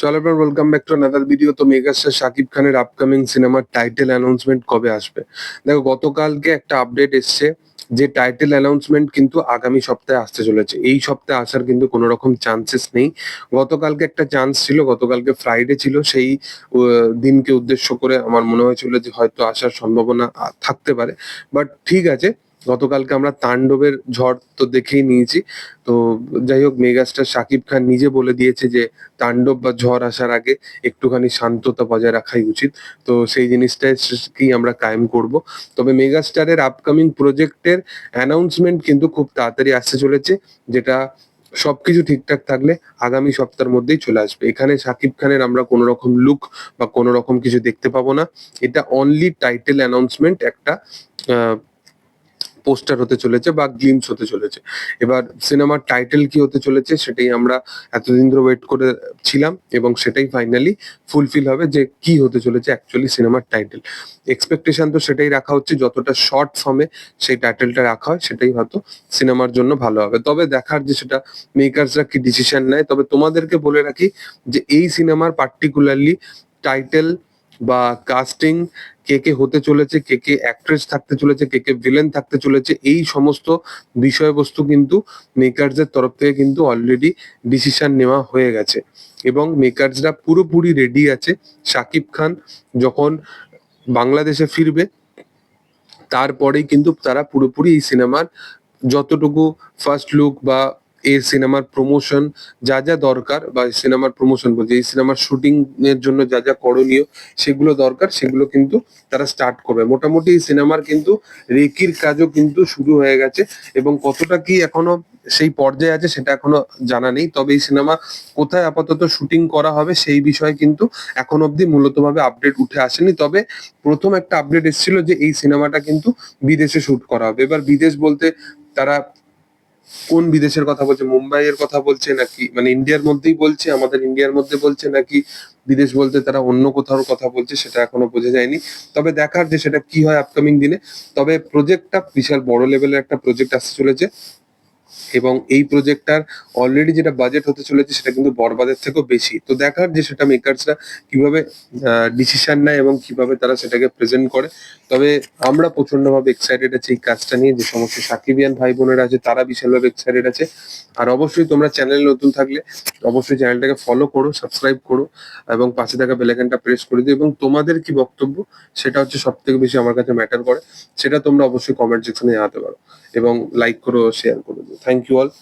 চলো এবার welcome back to another video তো মেগাস্টার শাকিব খানের আপকামিং সিনেমার টাইটেল অ্যানাউন্সমেন্ট কবে আসবে? দেখো, গতকালকে একটা আপডেট এসছে যে টাইটেল অ্যানাউন্সমেন্ট কিন্তু আগামী সপ্তাহে আসতে চলেছে। এই সপ্তাহে আসার কিন্তু কোনো রকম চান্সেস নেই। গতকালকে একটা চান্স ছিল, গতকালকে ফ্রাইডে ছিল। সেই দিনকে উদ্দেশ্য করে আমার মনে হয়েছিল যে হয়তো আসার সম্ভাবনা থাকতে পারে। বাট ঠিক আছে গতকালকে আমরা তাণ্ডবের ঝড় তো দেখেই নিয়েছি। তো যাই হোক, মেগাস্টার শাকিব খান নিজে বলে দিয়েছে যে, তাণ্ডব বা ঝড় আসার আগে একটুখানি শান্ততা বজায় রাখাই উচিত। তো সেই জিনিসটাকেই আমরা কায়েম করব। তবে মেগাস্টারের আপকামিং প্রজেক্টের অ্যানাউন্সমেন্ট কিন্তু খুব তাড়াতাড়ি আসতে চলেছে, যেটা সবকিছু ঠিকঠাক থাকলে আগামী সপ্তাহের মধ্যেই চলে আসবে। এখানে শাকিব খানের আমরা কোনো রকম লুক বা কোনো রকম কিছু দেখতে পাবো না। এটা অনলি টাইটেল অ্যানাউন্সমেন্ট একটা পোস্টার হতে চলেছে বা গ্লিমস হতে চলেছে। এবার সিনেমার টাইটেল কি হতে চলেছে সেটাই আমরা এতদিন ধরে ওয়েট করে ছিলাম এবং সেটাই ফাইনালি ফুলফিল হবে যে কি হতে চলেছে অ্যাকচুয়ালি সিনেমার টাইটেল এক্সপেকটেশন তো সেটাই রাখা হচ্ছে, যতটা শর্ট ফর্মে সেই টাইটেলটা রাখা হয় সেটাই হয়তো সিনেমার জন্য ভালো হবে। তবে দেখার যে সেটা মেকার্সরা কি ডিসিশন নেয়, তবে তোমাদেরকে বলে রাখি যে এই সিনেমার পার্টিকুলারলি টাইটেল বা কাস্টিং কে কে হতে চলেছে, কে কে অ্যাক্ট্রেস থাকতে চলেছে, কে কে ভিলেন থাকতে চলেছে, এই সমস্ত বিষয়বস্তু কিন্তু মেকার্সদের তরফ থেকে কিন্তু অলরেডি ডিসিশন নেওয়া হয়ে গেছে। এবং মেকার্সরা পুরোপুরি রেডি আছে। শাকিব খান যখন বাংলাদেশে ফিরবে, তারপরেই কিন্তু তারা পুরোপুরি এই সিনেমার যতটুকু ফার্স্ট লুক বা এই সিনেমার প্রমোশন যা যা দরকার বা সিনেমার প্রমোশন বলছে, এই সিনেমার শুটিং এর জন্য যা যা করণীয় সেগুলো দরকার, সেগুলো কিন্তু তারা স্টার্ট করবে। মোটামুটি এই সিনেমার কিন্তু রেকির কাজও কিন্তু শুরু হয়ে গেছে এবং কতটা কি এখনও সেই পর্যায়ে আছে সেটা এখনও জানা নেই। তবে এই সিনেমা কোথায় আপাতত শুটিং করা হবে সেই বিষয়ে কিন্তু এখন অবধি মূলত ভাবে আপডেট উঠে আসেনি। তবে প্রথম একটা আপডেট এসেছিল যে এই সিনেমাটা কিন্তু বিদেশে শুট করা হবে। এবার বিদেশ বলতে তারা কোন বিদেশের কথা বলছে মুম্বাই এর কথা বলছে নাকি মানে ইন্ডিয়ার মধ্যেই বলছে, আমাদের ইন্ডিয়ার মধ্যে বলছে নাকি বিদেশ বলতে তারা অন্য কোথাও কথা বলছে সেটা এখনও বোঝা যায়নি। তবে দেখার যে সেটা কি হয় আপকামিং দিনে, তবে প্রজেক্টটা বিশাল বড় লেভেলের একটা প্রজেক্ট আসতে চলেছে। এবং এই প্রজেক্টটার অলরেডি যেটা বাজেট হতে চলেছে সেটা কিন্তু বরবাদের থেকেও বেশি। তো দেখার যে সেটা মেকার্সরা কীভাবে ডিসিশন নেয় এবং কীভাবে তারা সেটাকে প্রেজেন্ট করে। তবে আমরা প্রচন্ডভাবে এক্সাইটেড আছি এই কাজটা নিয়ে। যে সমস্ত সাকিবিয়ান ভাই বোনেরা আছে, তারা বিশালভাবে এক্সাইটেড আছে। আর অবশ্যই তোমরা চ্যানেল নতুন থাকলে অবশ্যই চ্যানেলটাকে ফলো করো সাবস্ক্রাইব করো এবং পাশে থাকা বেলাইকানটা প্রেস করে দিও। এবং তোমাদের কি বক্তব্য? সেটা হচ্ছে সব থেকে বেশি আমার কাছে ম্যাটার করে। সেটা তোমরা অবশ্যই কমেন্ট সেকশনে জানাতে পারো। এবং লাইক করো শেয়ার করে। দিও Thank you all.